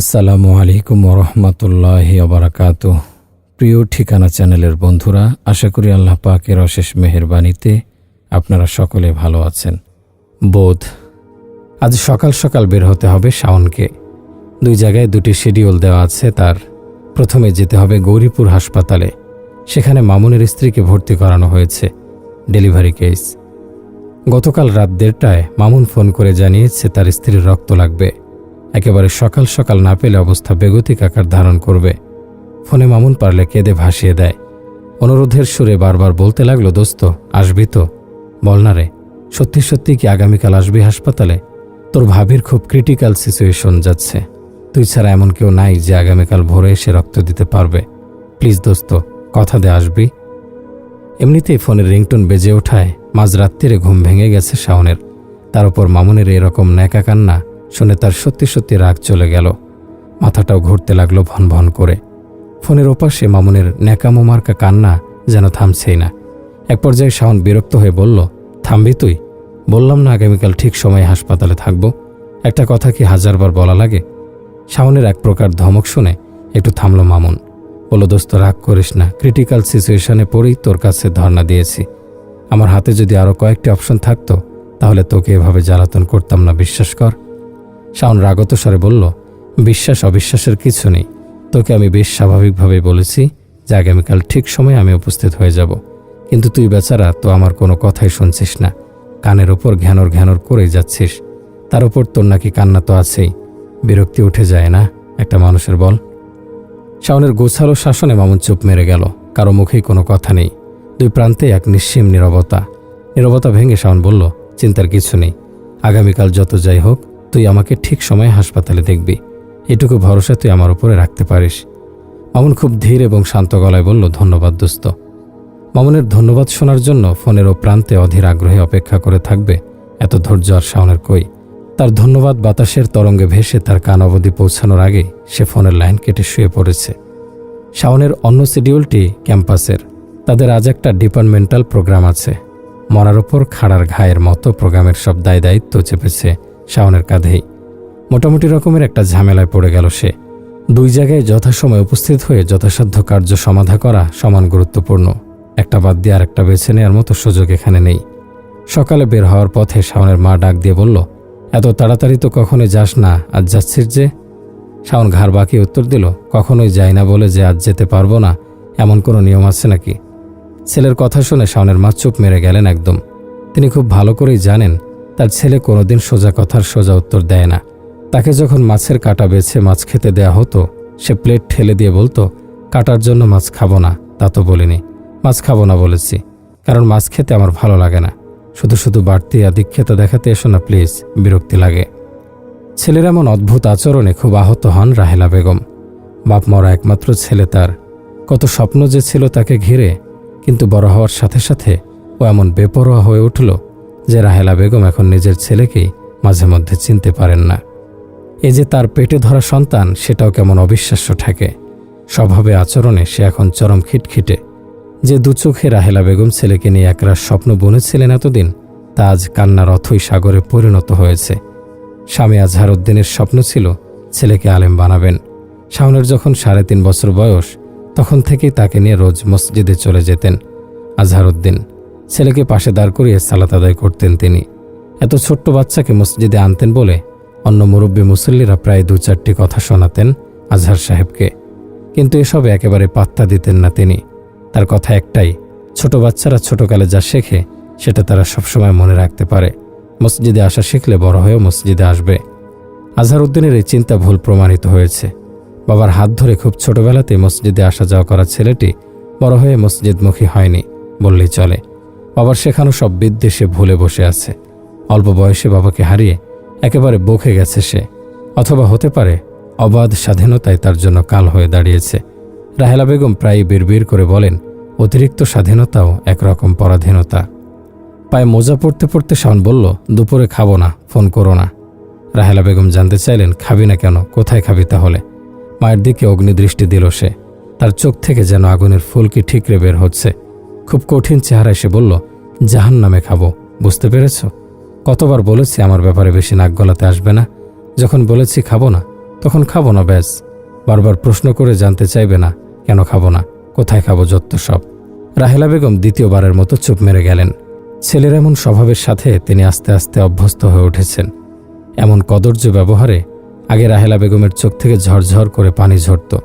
আসসালামু আলাইকুম ওরহমতুল্লাহ আবরাকাত প্রিয় ঠিকানা চ্যানেলের বন্ধুরা, আশা করি আল্লাহ পাকের অশেষ মেহেরবানিতে আপনারা সকলে ভালো আছেন। বোধ, আজ সকাল সকাল বের হতে হবে শাওনকে। দুই জায়গায় দুটি শিডিউল দেওয়া আছে, তার প্রথমে যেতে হবে গৌরীপুর হাসপাতালে। সেখানে মামুনের স্ত্রীকে ভর্তি করানো হয়েছে ডেলিভারি কেস। গতকাল রাত দেড়টায় মামুন ফোন করে জানিয়েছে তার স্ত্রীর রক্ত লাগবে। একেবারে সকাল সকাল না পেলে অবস্থা বেগতিক আকার ধারণ করবে। ফোনে মামুন পারলে কেঁদে ভাসিয়ে দেয়। অনুরোধের সুরে বারবার বলতে লাগল, দোস্ত, আসবি তো? বল না রে। সত্যি সত্যি কি আগামীকাল আসবি হাসপাতালে? তোর ভাবির খুব ক্রিটিক্যাল সিচুয়েশন যাচ্ছে। তুই ছাড়া এমন কেউ নাই যে আগামীকাল ভোরে এসে রক্ত দিতে পারবে। প্লিজ দোস্ত, কথা দে, আসবি? এমনিতেই ফোনের রিংটোন বেজে ওঠায় মাঝরাত্রিরে ঘুম ভেঙে গেছে শাওনের। তার উপর মামুনের এরকম ন্যাকা কান্না শুনে তার সত্যি সত্যি রাগ চলে গেল। মাথাটাও ঘুরতে লাগল ভন ভন করে। ফোনের ওপাশে মামুনের ন্যাকামো মার্কা কান্না যেন থামছেই না। এক পর্যায়ে শাওন বিরক্ত হয়ে বলল, থামবি তুই? বললাম না আগামীকাল ঠিক সময়ে হাসপাতালে থাকব। একটা কথা কি হাজারবার বলা লাগে? শাওনের এক প্রকার ধমক শুনে একটু থামলো মামুন। বলল, দোস্ত, রাগ করিস না। ক্রিটিক্যাল সিচুয়েশনে পড়েই তোর কাছে ধর্ণা দিয়েছি। আমার হাতে যদি আরও কয়েকটি অপশন থাকতো, তাহলে তোকে এভাবে জ্বালাতন করতাম না, বিশ্বাস কর। শাওন রাগত স্বরে বলল, বিশ্বাস অবিশ্বাসের কিছু নেই। তোকে আমি বেশ স্বাভাবিকভাবেই বলেছি যে আগামীকাল ঠিক সময়ে আমি উপস্থিত হয়ে যাব। কিন্তু তুই বেচারা, তো আমার কোনো কথাই শুনছিস না। কানের ওপর ঘ্যানর ঘ্যানর করেই যাচ্ছিস। তার উপর তোর নাকি কান্না তো আছেই। বিরক্তি উঠে যায় না, একটা মানুষের বল? শাওনের গোছালো শাসনে মামুন চুপ মেরে গেল। কারও মুখেই কোনো কথা নেই। দুই প্রান্তে এক নিঃসীম নীরবতা। নীরবতা ভেঙে শাওন বলল, চিন্তার কিছু নেই। আগামীকাল যত যাই হোক তুই আমাকে ঠিক সময়ে হাসপাতালে দেখবি। এটুকু ভরসা তুই আমার উপরে রাখতে পারিস। মামুন খুব ধীর এবং শান্ত গলায় বলল, ধন্যবাদ দোস্ত। মামুনের ধন্যবাদ শোনার জন্য ফোনের ও প্রান্তে অধীর আগ্রহে অপেক্ষা করে থাকবে এত ধৈর্য আর শাওনের কই? তার ধন্যবাদ বাতাসের তরঙ্গে ভেসে তার কান অবধি পৌঁছানোর আগে সে ফোনের লাইন কেটে শুয়ে পড়েছে। শাওনের অন্য শিডিউলটি ক্যাম্পাসের। তাদের আজ একটা ডিপার্টমেন্টাল প্রোগ্রাম আছে। মরার ওপর খাড়ার ঘায়ের মতো প্রোগ্রামের সব দায় দায়িত্ব চেপেছে। শাওনের কাঁধেই। মোটামুটি রকমের একটা ঝামেলায় পড়ে গেল সে। দুই জায়গায় যথাসময়ে উপস্থিত হয়ে যথাসাধ্য কার্য সমাধা করা সমান গুরুত্বপূর্ণ। একটা বাদ দিয়ে আর একটা বেছে নেওয়ার মতো সুযোগ এখানে নেই। সকালে বের হওয়ার পথে শাওনের মা ডাক দিয়ে বলল, এত তাড়াতাড়ি তো কখনোই যাস না, আজ যাচ্ছিস যে? শাওন ঘাড় বাকি উত্তর দিল, কখনোই যাই না বলে যে আজ যেতে পারব না, এমন কোনো নিয়ম আছে নাকি? ছেলের কথা শুনে শাওনের মা চুপ মেরে গেলেন একদম। তিনি খুব ভালো করেই জানেন তার ছেলে কোনোদিন সোজা কথার সোজা উত্তর দেয় না। তাকে যখন মাছের কাটা বেছে মাছ খেতে দেয়া হতো, সে প্লেট ঠেলে দিয়ে বলতো, কাটার জন্য মাছ খাব না। তা তো বলিনি। মাছ খাব না, বলেছি। কারণ মাছ খেতে আমার ভালো লাগে না। শুধু শুধু বাড়তি আধিক্যতা দেখাতে এসো না, প্লিজ। বিরক্তি লাগে। ছেলের এমন অদ্ভুত আচরণে খুব আহত হন রাহেলা বেগম। বাপ মরা একমাত্র ছেলে তার। কত স্বপ্ন যে ছিল তাকে ঘিরে, কিন্তু বড় হওয়ার সাথে সাথে ও এমন বেপরোয়া হয়ে উঠল যে রাহেলা বেগম এখন নিজের ছেলেকেই মাঝে মধ্যে চিনতে পারেন না। এ যে তার পেটে ধরা সন্তান, সেটাও কেমন অবিশ্বাস্য ঠেকে। স্বভাবে আচরণে সে এখন চরম খিটখিটে। যে দু চোখে রাহেলা বেগম ছেলেকে নিয়ে একরাশ স্বপ্ন বুনেছিলেন এতদিন, তা আজ কান্নার অথই সাগরে পরিণত হয়েছে। স্বামী আজহারউদ্দিনের স্বপ্ন ছিল ছেলেকে আলেম বানাবেন। শাওনের যখন সাড়ে তিন বছর বয়স, তখন থেকেই তাকে নিয়ে রোজ মসজিদে চলে যেতেন আজহারউদ্দিন। ছেলেকে পাশে দাঁড় করিয়ে সালাত আদায় করতেন তিনি। এত ছোট্ট বাচ্চাকে মসজিদে আনতেন বলে অন্য মুরব্বী মুসল্লিরা প্রায় দু চারটি কথা শোনাতেন আজহার সাহেবকে। কিন্তু এসবে একেবারে পাত্তা দিতেন না তিনি। তার কথা একটাই, ছোট বাচ্চারা ছোটকালে যা শেখে, সেটা তারা সবসময় মনে রাখতে পারে। মসজিদে আসা শিখলে বড় হয়েও মসজিদে আসবে। আজহার উদ্দিনের এই চিন্তা ভুল প্রমাণিত হয়েছে। বাবার হাত ধরে খুব ছোটবেলাতে মসজিদে আসা যাওয়া করা ছেলেটি বড় হয়ে মসজিদমুখী হয়নি, বললেই চলে। বাবার শেখানো সব বিদ্বেষে ভুলে বসে আছে। অল্প বয়সে বাবাকে হারিয়ে একেবারে বকে গেছে সে। অথবা হতে পারে অবাধ স্বাধীনতায় তার জন্য কাল হয়ে দাঁড়িয়েছে। রাহেলা বেগম প্রায় বিড়বিড় করে বলেন, অতিরিক্ত স্বাধীনতাও একরকম পরাধীনতা। পায়ে মোজা পড়তে পড়তে শাওন বলল, দুপুরে খাব না, ফোন করো না। রাহেলা বেগম জানতে চাইলেন, খাবি না কেন? কোথায় খাবি তাহলে? মায়ের দিকে অগ্নিদৃষ্টি দিল সে। তার চোখ থেকে যেন আগুনের ফুলকি ঠিকরে বের হচ্ছে। খুব কঠিন চেহারায় সে বলল জাহান নামে খাব, বুঝতে পেরেছ? কতবার বলেছি আমার ব্যাপারে বেশি নাক গলাতে আসবে না। যখন বলেছি খাব না, তখন খাব না ব্যাস। বারবার প্রশ্ন করে জানতে চাইবে না, কেন খাব না, কোথায় খাব যত্ত সব। রাহেলা বেগম দ্বিতীয়বারের মতো চুপ মেরে গেলেন। ছেলের এমন স্বভাবের সাথে তিনি আস্তে আস্তে অভ্যস্ত হয়ে উঠেছেন। এমন কদর্য ব্যবহারে আগে রাহেলা বেগমের চোখ থেকে ঝরঝর করে পানি ঝরত।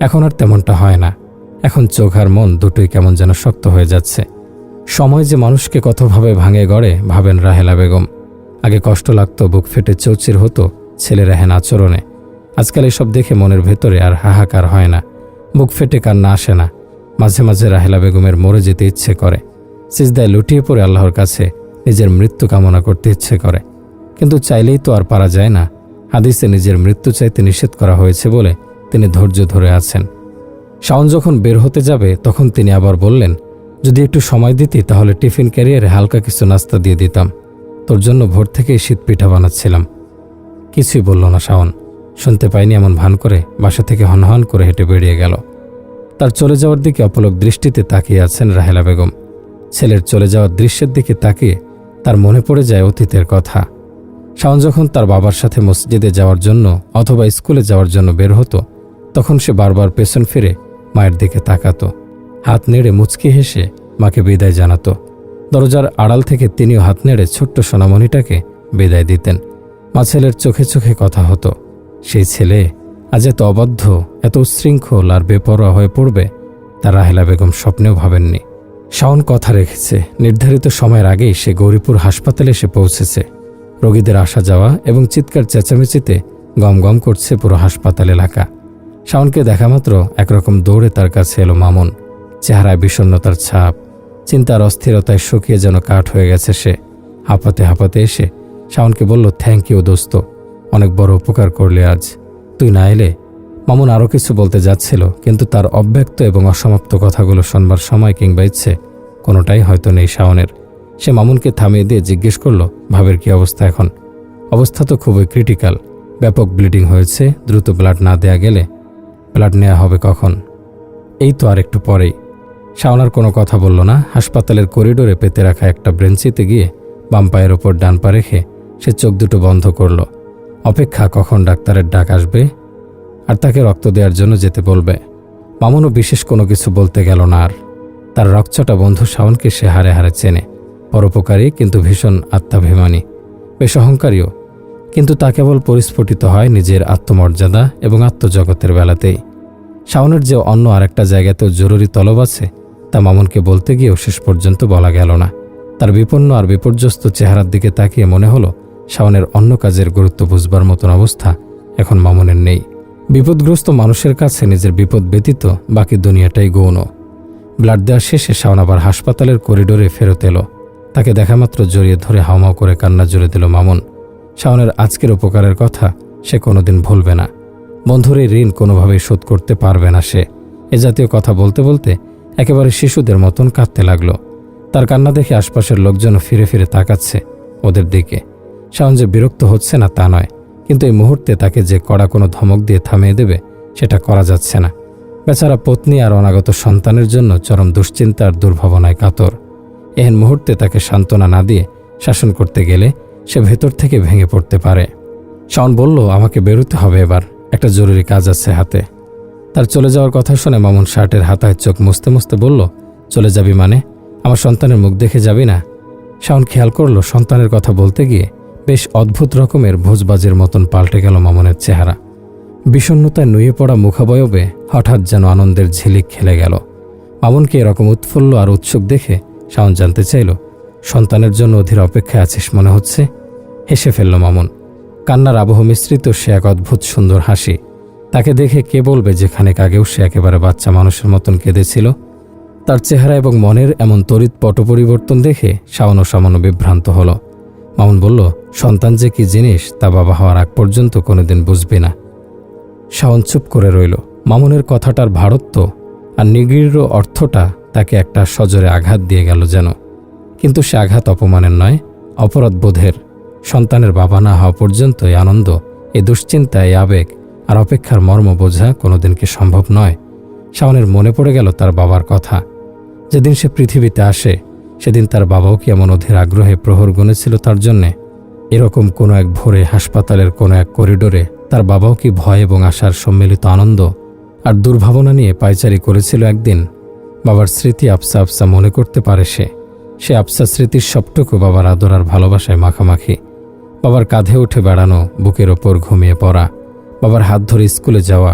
এখন আর তেমনটা হয় না। এখন চোখ আর মন দুটোই কেমন যেন শক্ত হয়ে যাচ্ছে। সময় যে মানুষকে কতভাবে ভাঙে গড়ে, ভাবেন রাহেলা বেগম। আগে কষ্ট লাগতো, বুক ফেটে চৌচির হতো ছেলের এহেন আচরণে। আজকাল এসব দেখে মনের ভেতরে আর হাহাকার হয় না। বুক ফেটে কান্না আসে না। মাঝে মাঝে রাহেলা বেগমের মরে যেতে ইচ্ছে করে। সিজদায় লুটিয়ে পড়ে আল্লাহর কাছে, নিজের মৃত্যু কামনা করতে ইচ্ছে করে। কিন্তু চাইলেই তো আর পারা যায় না। হাদিসে নিজের মৃত্যু চাইতে নিষেধ করা হয়েছে বলে তিনি ধৈর্য ধরে আছেন। শাওন যখন বের হতে যাবে, তখন তিনি আবার বললেন যদি একটু সময় দিতি, তাহলে টিফিন ক্যারিয়ারে হালকা কিছু নাস্তা দিয়ে দিতাম। তোর জন্য ভোর থেকেই শীত পিঠা বানাচ্ছিলাম। কিছুই বলল না শাওন। শুনতে পাইনি এমন ভান করে বাসা থেকে হনহন করে হেঁটে বেরিয়ে গেল। তার চলে যাওয়ার দিকে অপলক দৃষ্টিতে তাকিয়ে আছেন রাহেলা বেগম। ছেলের চলে যাওয়ার দৃশ্যের দিকে তাকিয়ে তার মনে পড়ে যায় অতীতের কথা। শাওন যখন তার বাবার সাথে মসজিদে যাওয়ার জন্য অথবা স্কুলে যাওয়ার জন্য বের হতো, তখন সে বারবার পেছন ফিরে মায়ের দিকে তাকাতো। হাত নেড়ে মুচকি হেসে মাকে বিদায় জানাতো। দরজার আড়াল থেকে তিনিও হাত নেড়ে ছোট্ট সোনামণিটাকে বিদায় দিতেন। মা ছেলের চোখে চোখে কথা হতো, সেই ছেলে আজ এত অবাধ্য, এত উচ্ছৃঙ্খল আর বেপরোয়া হয়ে পড়বে, তা রাহেলা বেগম স্বপ্নেও ভাবেননি। শাওন কথা রেখেছে, নির্ধারিত সময়ের আগেই সে গৌরীপুর হাসপাতালে এসে পৌঁছেছে। রোগীদের আসা যাওয়া এবং চিৎকার চেঁচামেচিতে গম গম করছে পুরো হাসপাতাল এলাকা। শাওনকে দেখা মাত্র একরকম দৌড়ে তার কাছে এলো মামুন। চেহারায় বিষণ্ণতার ছাপ, চিন্তার অস্থিরতায় শুকিয়ে যেন কাঠ হয়ে গেছে সে। হাঁপাতে হাঁপাতে এসে শাওনকে বলল থ্যাংক ইউ দোস্ত। অনেক বড় উপকার করলে আজ। তুই না এলে মামুন আরও কিছু বলতে যাচ্ছিল, কিন্তু তার অব্যক্ত এবং অসমাপ্ত কথাগুলো শোনবার সময় কিংবা ইচ্ছে কোনোটাই হয়তো নেই শাওনের। সে মামুনকে থামিয়ে দিয়ে জিজ্ঞেস করল, ভাবের কি অবস্থা এখন? অবস্থা তো খুবই ক্রিটিক্যাল। ব্যাপক ব্লিডিং হয়েছে, দ্রুত ব্লাড না দেয়া গেলে ব্লাড নেওয়া হবে কখন? এই তো আর একটু পরেই। শাওনার কোনো কথা বলল না। হাসপাতালের করিডোরে পেতে রাখা একটা ব্রেঞ্চিতে গিয়ে বাম পায়ের ওপর ডান পা রেখে সে চোখ দুটো বন্ধ করল। অপেক্ষা, কখন ডাক্তারের ডাক আসবে? আর তাকে রক্ত দেওয়ার জন্য যেতে বলবে? মামুনও বিশেষ কোনো কিছু বলতে গেল না আর। তার রক্তটা বন্ধু শাওনকে সে হারে হারে চেনে। পরোপকারী, কিন্তু ভীষণ আত্মাভিমানী। বেশ অহংকারীও। কিন্তু তা কেবল পরিস্ফুটিত হয় নিজের আত্মমর্যাদা এবং আত্মজগতের বেলাতেই। শাওনের যে অন্য আরেকটা জায়গাতেও জরুরি তলব আছে তা মামুনকে বলতে গিয়েও শেষ পর্যন্ত বলা গেল না। তার বিপন্ন আর বিপর্যস্ত চেহারার দিকে তাকিয়ে মনে হলো, শাওনের অন্য কাজের গুরুত্ব বুঝবার মতন অবস্থা এখন মামুনের নেই। বিপদগ্রস্ত মানুষের কাছে নিজের বিপদ ব্যতীত বাকি দুনিয়াটাই গৌণ। ব্লাড দেওয়ার শেষে শাওন আবার হাসপাতালের করিডোরে ফেরত এলো। তাকে দেখামাত্র জড়িয়ে ধরে হাওমাও করে কান্না জুড়ে দিল মামুন। শাওনের আজকের উপকারের কথা সে কোনোদিন ভুলবে না। বন্ধুর এই ঋণ কোনোভাবেই শোধ করতে পারবে না সে। এ জাতীয় কথা বলতে বলতে একেবারে শিশুদের মতন কাঁদতে লাগল। তার কান্না দেখে আশপাশের লোকজন ফিরে ফিরে তাকাচ্ছে ওদের দিকে। শাওন যে বিরক্ত হচ্ছে না তা নয়, কিন্তু এই মুহূর্তে তাকে যে কড়া কোনো ধমক দিয়ে থামিয়ে দেবে, সেটা করা যাচ্ছে না। বেচারা পত্নী আর অনাগত সন্তানের জন্য চরম দুশ্চিন্তার দুর্ভাবনায় কাতর। এহেন মুহূর্তে তাকে সান্ত্বনা না দিয়ে শাসন করতে গেলে সে ভেতর থেকে ভেঙে পড়তে পারে। শাওন বলল, আমাকে বেরোতে হবে এবার। একটা জরুরি কাজ আছে হাতে। তার চলে যাওয়ার কথা শুনে মামুন শার্টের হাতায় চোখ মুছতে মুছতে বলল, চলে যাবি মানে? আমার সন্তানের মুখ দেখে যাবি না? শাওন খেয়াল করল, সন্তানের কথা বলতে গিয়ে বেশ অদ্ভুত রকমের ভোজবাজের মতন পাল্টে গেল মামুনের চেহারা। বিষণ্নতায় নুয়ে পড়া মুখাবয়বে হঠাৎ যেন আনন্দের ঝিলিক খেলে গেল। মামুনকে এরকম উৎফুল্ল আর উৎসুক দেখে শাওন জানতে চাইল, সন্তানের জন্য অধীর অপেক্ষায় আছিস মনে হচ্ছে? হেসে ফেলল মামুন। কান্নার আবহ মিশ্রিত সে এক অদ্ভুত সুন্দর হাসি তাকে দেখে কে বলবে যে খানেক আগেও সে একেবারে বাচ্চা মানুষের মতন কেঁদেছিল? তার চেহারা এবং মনের এমন তড়িৎ পট পরিবর্তন দেখে শাওন সামান্য বিভ্রান্ত হলো। মামুন বলল, সন্তান যে কি জিনিস, তা বাবা হওয়ার আগ পর্যন্ত কোনোদিন বুঝবে না। শাওন চুপ করে রইল। মামুনের কথাটার ভারত্ব আর নিগৃঢ় অর্থটা তাকে একটা সজরে আঘাত দিয়ে গেল যেন। কিন্তু সে আঘাত অপমানের নয় অপরাধ বোধের সন্তানের বাবা না হওয়া পর্যন্ত এই আনন্দ, এ দুশ্চিন্তা এই আবেগ আর অপেক্ষার মর্ম বোঝা কোনোদিন কি সম্ভব নয়। শাওনের মনে পড়ে গেল তার বাবার কথা। যেদিন সে পৃথিবীতে আসে, সেদিন তার বাবাও কি এমন অধীর আগ্রহে প্রহর গুনেছিল তার জন্যে? এরকম কোনো এক ভোরে হাসপাতালের কোনো এক করিডোরে তার বাবাও কি ভয় এবং আশার সম্মিলিত আনন্দ আর দুর্ভাবনা নিয়ে পায়চারি করেছিল একদিন? বাবার স্মৃতি আফসা আফসা মনে করতে পারে সে। সে আফসা স্মৃতির সবটুকু বাবার আদর আর ভালোবাসায় মাখামাখি। বাবার কাঁধে উঠে বেড়ানো, বুকের ওপর ঘুমিয়ে পড়া বাবার হাত ধরে স্কুলে যাওয়া,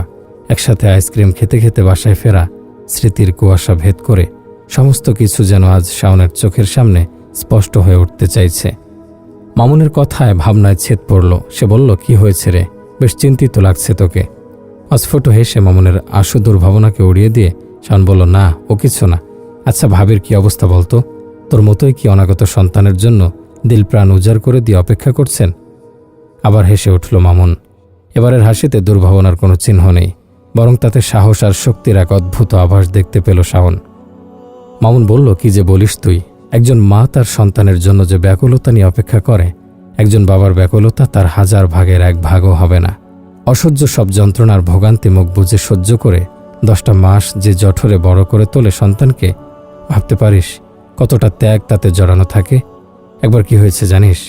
একসাথে আইসক্রিম খেতে খেতে বাসায় ফেরা, স্মৃতির কুয়াশা ভেদ করে সমস্ত কিছু যেন আজ শাওনের চোখের সামনে স্পষ্ট হয়ে উঠতে চাইছে। মামুনের কথায় ভাবনায় ছেদ পড়ল। সে বলল, কি হয়েছে রে? বেশ চিন্তিত লাগছে তোকে। অস্ফুট হেসে মামুনের আশু দুর্ভাবনাকে উড়িয়ে দিয়ে শাওন বলল, না, ও কিছু না। আচ্ছা ভাবির কি অবস্থা বলতো? তোর মতোই কি অনাগত সন্তানের জন্য দিল প্রাণ উজাড় করে দিয়ে অপেক্ষা করছেন? আবার হেসে উঠল মামুন এবারের হাসিতে দুর্ভাবনার কোনো চিহ্ন নেই, বরং তাতে সাহস আর শক্তির এক অদ্ভুত আভাস দেখতে পেল শাওন। মামুন বলল, কি যে বলিস তুই? একজন মা তার সন্তানের জন্য যে ব্যাকুলতা নিয়ে অপেক্ষা করে, একজন বাবার ব্যাকুলতা তার হাজার ভাগের এক ভাগও হবে না। অসহ্য সব যন্ত্রণার ভোগান্তি মুখ বুঝে সহ্য করে দশটা মাস যে জঠরে বড় করে তোলে সন্তানকে, ভাবতে পারিস কতটা ত্যাগ তাতে জড়ানো থাকে? একবার কি হয়েছে জানিস?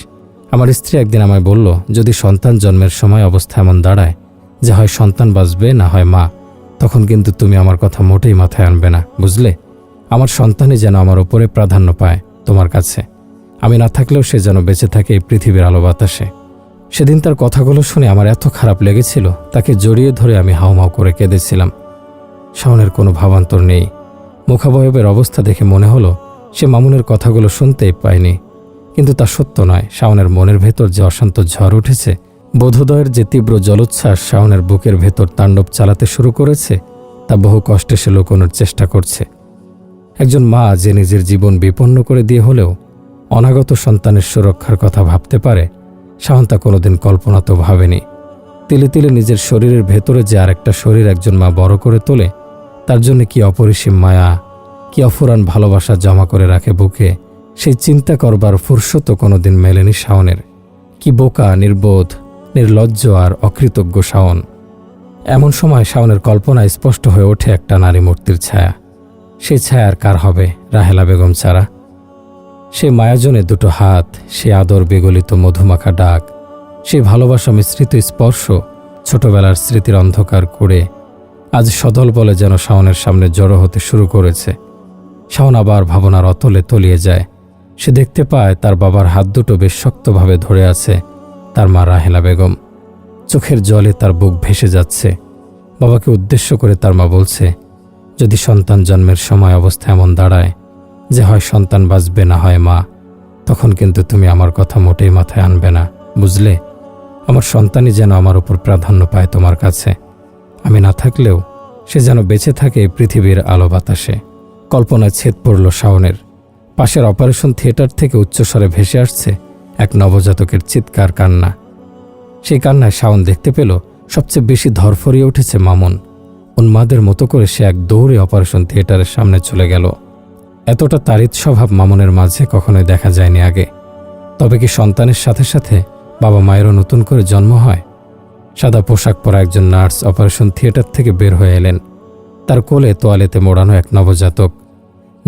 আমার স্ত্রী একদিন আমায় বলল, যদি সন্তান জন্মের সময় অবস্থা এমন দাঁড়ায় যে হয় সন্তান বাঁচবে না হয় মা, তখন কিন্তু তুমি আমার কথা মোটেই মাথায় আনবে না, বুঝলে? আমার সন্তানই যেন আমার ওপরে প্রাধান্য পায় তোমার কাছে। আমি না থাকলেও সে যেন বেঁচে থাকে এই পৃথিবীর আলো বাতাসে। সেদিন তার কথাগুলো শুনে আমার এত খারাপ লেগেছিল, তাকে জড়িয়ে ধরে আমি হাউমাউ করে কেঁদেছিলাম। শাওনের কোনো ভাবান্তর নেই। মুখাবয়বের অবস্থা দেখে মনে হলো, সে মামুনের কথাগুলো শুনতেই পায়নি। কিন্তু তা সত্য নয়। শাওনের মনের ভেতর যে অশান্ত ঝড় উঠেছে, বোধোদয়ের যে তীব্র জলোচ্ছ্বাস শাওনের বুকের ভেতর তাণ্ডব চালাতে শুরু করেছে, তা বহু কষ্টে সে লুকোনোর চেষ্টা করছে। একজন মা যে নিজের জীবন বিপন্ন করে দিয়ে হলেও অনাগত সন্তানের সুরক্ষার কথা ভাবতে পারে, শাওন তা কোনোদিন কল্পনা তো ভাবেনি। তিলে তিলে নিজের শরীরের ভেতরে যে আরেকটা শরীর একজন মা বড় করে তোলে, তার জন্য কি অপরিসীম মায়া, কি অফুরান ভালোবাসা জমা করে রাখে বুকে সেই চিন্তা করবার ফুরসত কোনোদিন মেলেনি শাওনের। কি বোকা, নির্বোধ, নির্লজ্জ আর অকৃতজ্ঞ শাওন। এমন সময় শাওনের কল্পনায় স্পষ্ট হয়ে ওঠে একটা নারী মূর্তির ছায়া। সেই ছায়া আর কার হবে, রাহেলা বেগম ছাড়া? সে মায়াজনে দুটো হাত, সে আদর বেগলিত মধুমাখা ডাক, সে ভালোবাসা মিশ্রিত স্পর্শ, ছোটবেলার স্মৃতির অন্ধকার করে আজ সদল বলে যেন শাওনের সামনে জড়ো হতে শুরু করেছে। শাওন আবার ভাবনার অতলে তলিয়ে যায়। সে দেখতে পায় তার বাবার হাত দুটো বেশ শক্তভাবে ধরে আছে, তার মা রাহেলা বেগম। চোখের জলে তার বুক ভেসে যাচ্ছে। বাবাকে উদ্দেশ্য করে তার মা বলছে, যদি সন্তান জন্মের সময় অবস্থা এমন দাঁড়ায় যে হয় সন্তান বাঁচবে না হয় মা, তখন কিন্তু তুমি আমার কথা মোটেই মাথায় আনবে না, বুঝলে? আমার সন্তানই যেন আমার উপর প্রাধান্য পায় তোমার কাছে। আমি না থাকলেও সে যেন বেঁচে থাকে পৃথিবীর আলো বাতাসে। কল্পনায় ছেদ পড়ল শাওনের। পাশের অপারেশন থিয়েটার থেকে উচ্চস্বরে ভেসে আসছে এক নবজাতকের চিৎকার কান্না। সেই কান্নায় শাওন দেখতে পেল সবচেয়ে বেশি ধরফরিয়ে উঠেছে মামুন। উন্মাদের মতো করে সে এক দৌড়ে অপারেশন থিয়েটারের সামনে চলে গেল। এতটা তারিত স্বভাব মামুনের মাঝে কখনোই দেখা যায়নি আগে। তবে কি সন্তানের সাথে সাথে বাবা মায়েরও নতুন করে জন্ম হয়? সাদা পোশাক পরা একজন নার্স অপারেশন থিয়েটার থেকে বের হয়ে এলেন। তার কোলে তোয়ালেতে মোড়ানো এক নবজাতক।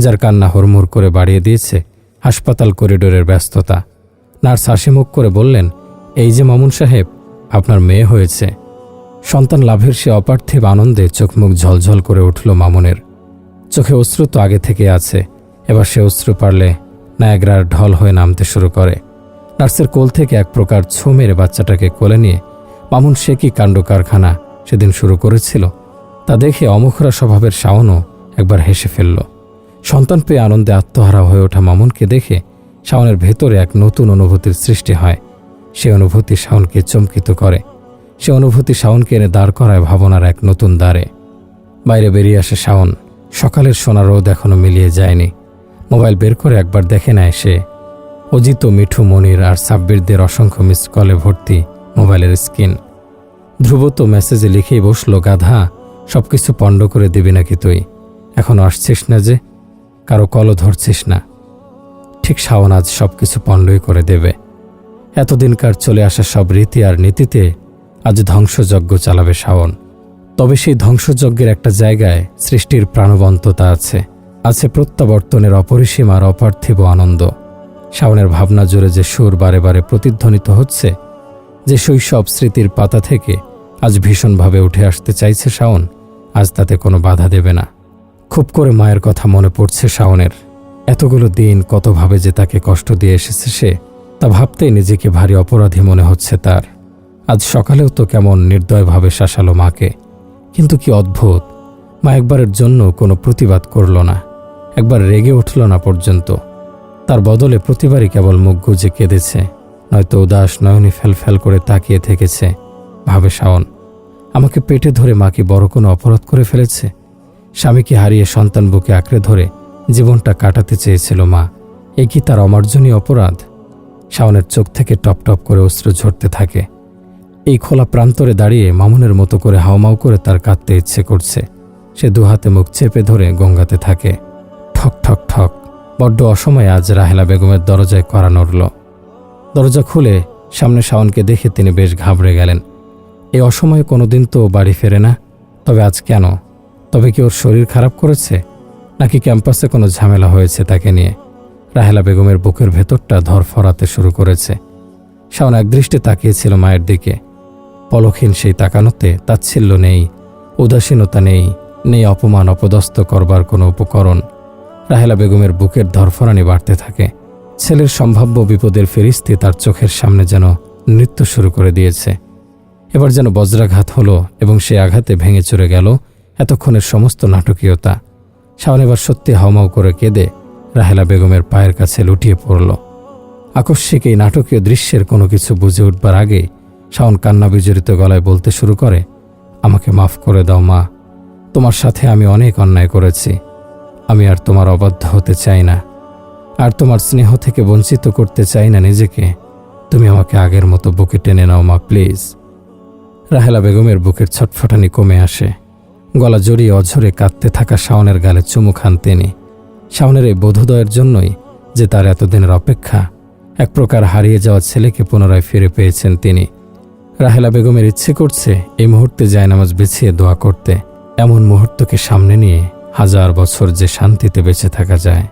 যার কান্না হুড়মুড় করে বাড়িয়ে দিয়েছে হাসপাতাল করিডোরের ব্যস্ততা। নার্স হাসিমুখ করে বললেন, এই যে মামুন সাহেব, আপনার মেয়ে হয়েছে। সন্তান লাভের সে অপার্থিব আনন্দে চোখমুখ ঝলঝল করে উঠল মামুনের। চোখে অশ্রু তো আগে থেকে আছে, এবার সে অশ্রু পারলে নায়াগ্রার ঢল হয়ে নামতে শুরু করে। নার্সের কোল থেকে এক প্রকার ছো মেরে বাচ্চাটাকে কোলে নিয়ে, মামুন সে কি কাণ্ড কারখানা সেদিন শুরু করেছিল, তা দেখে অমুখরা স্বভাবের শাওনও একবার হেসে ফেলল। সন্তান পেয়ে আনন্দে আত্মহারা হয়ে ওঠা মামুনকে দেখে শাওনের ভেতরে এক নতুন অনুভূতির সৃষ্টি হয়। সে অনুভূতি শাওনকে চমকিত করে। সে অনুভূতি শাওনকে এনে দাঁড় করায় ভাবনার এক নতুন দ্বারে। বাইরে বেরিয়ে আসে শাওন। সকালের সোনা রোদ এখনও মিলিয়ে যায়নি। মোবাইল বের করে একবার দেখে নেয় সে। অজিত, মিঠু, মনির আর সাব্বিরদের অসংখ্য মিস কলে ভর্তি মোবাইলের স্ক্রিন। ধ্রুব তো মেসেজে লিখেই বসল, গাধা সব কিছু পণ্ড করে দিবি নাকি তুই? এখন আসছিস না যে? কারও কলও ধরছিস না। ঠিক শাওন আজ সব কিছু পণ্ডই করে দেবে। এতদিনকার চলে আসা সব রীতি আর নীতিতে আজ ধ্বংসযজ্ঞ চালাবে শাওন। তবে সেই ধ্বংসযজ্ঞের একটা জায়গায় সৃষ্টির প্রাণবন্ততা আছে। আছে প্রত্যাবর্তনের অপরিসীম আর অপার্থিব আনন্দ। শাওনের ভাবনা জুড়ে যে সুর বারে বারে প্রতিধ্বনিত হচ্ছে, যে শৈশব স্মৃতির পাতা থেকে আজ ভীষণভাবে উঠে আসতে চাইছে শাওন, আজ তাতে কোনো বাধা দেবে না। খুব করে মায়ের কথা মনে পড়ছে শাওনের। এতগুলো দিন কতভাবে যে তাকে কষ্ট দিয়ে এসেছে সে, তা ভাবতেই নিজেকে ভারী অপরাধী মনে হচ্ছে তার। আজ সকালেও তো কেমন নির্দয়ভাবে শাসালো মাকে। কিন্তু কি অদ্ভুত, মা একবারের জন্য কোনো প্রতিবাদ করল না, একবার রেগে উঠল না পর্যন্ত। তার বদলে প্রতিবারই কেবল মুখ গুজে কেঁদেছে, নয়তো উদাস নয়নে ফেলফেল করে তাকিয়ে থেকেছে। ভাবে শাওন, আমাকে পেটে ধরে মা কি বড় কোনো অপরাধ করে ফেলেছে? স্বামীকে হারিয়ে সন্তান বুকে আঁকড়ে ধরে জীবনটা কাটাতে চেয়েছিল মা। এ কি তার অমার্জনীয় অপরাধ? শাওনের চোখ থেকে টপ টপ করে অস্ত্র ঝরতে থাকে। এই খোলা প্রান্তরে দাঁড়িয়ে মামুনের মতো করে হাওমাও করে তার কাঁদতে ইচ্ছে করছে। সে দুহাতে মুখ চেপে ধরে গঙ্গাতে থাকে। ঠক ঠক ঠক। বড্ড অসময়ে আজ রাহেলা বেগমের দরজায় করা নড়ল। দরজা খুলে সামনে শাওনকে দেখে তিনি বেশ ঘাবড়ে গেলেন। এই অসময়ে কোনোদিন তো বাড়ি ফেরে না। তবে আজ কেন? তবে কি ওর শরীর খারাপ করেছে? নাকি ক্যাম্পাসে কোনো ঝামেলা হয়েছে তাকে নিয়ে? রাহেলা বেগমের বুকের ভেতরটা ধরফরাতে শুরু করেছে। শাওন একদৃষ্টে তাকিয়েছিল মায়ের দিকে। পলকহীন সেই তাকানোতে তাচ্ছিল্য নেই, উদাসীনতা নেই নেই অপমান অপদস্থ করবার কোনো উপকরণ। রাহেলা বেগমের বুকের ধরফরানি বাড়তে থাকে। ছেলের সম্ভাব্য বিপদের ফেরিস্তি তার চোখের সামনে যেন নৃত্য শুরু করে দিয়েছে। এবার যেন বজ্রাঘাত হলো এবং সে আঘাতে ভেঙে চড়ে গেল এতক্ষণের সমস্ত নাটকীয়তা। শাওন এবার সত্যি হাউমাউ করে কেঁদে রাহেলা বেগমের পায়ের কাছে লুটিয়ে পড়ল। আকস্মিক এই নাটকীয় দৃশ্যের কোনো কিছু বুঝে উঠবার আগে শাওন কান্না বিজড়িত গলায় বলতে শুরু করে, আমাকে মাফ করে দাও মা, তোমার সাথে আমি অনেক অন্যায় করেছি। আমি আর তোমার অবাধ্য হতে চাই না। আর তোমার স্নেহ থেকে বঞ্চিত করতে চাই না নিজেকে। তুমি আমাকে আগের মতো বুকে টেনে নাও মা, প্লিজ। রাহেলা বেগমের বুকের ছটফটানি কমে আসে। গলা জড়িয়ে অঝরে কাঁদতে থাকা শাওনের গালে চুমু খান তিনি। শাওনের এই বোধোদয়ের জন্যই যে তার এতদিনের অপেক্ষা, এক প্রকার হারিয়ে যাওয়া ছেলেকে পুনরায় ফিরে পেয়েছেন তিনি। রাহেলা বেগমের ইচ্ছে করছে এই মুহূর্তে জায়নামাজ বেছিয়ে দোয়া করতে। এমন মুহূর্তকে সামনে নিয়ে হাজার বছর যে শান্তিতে বেঁচে থাকা যায়।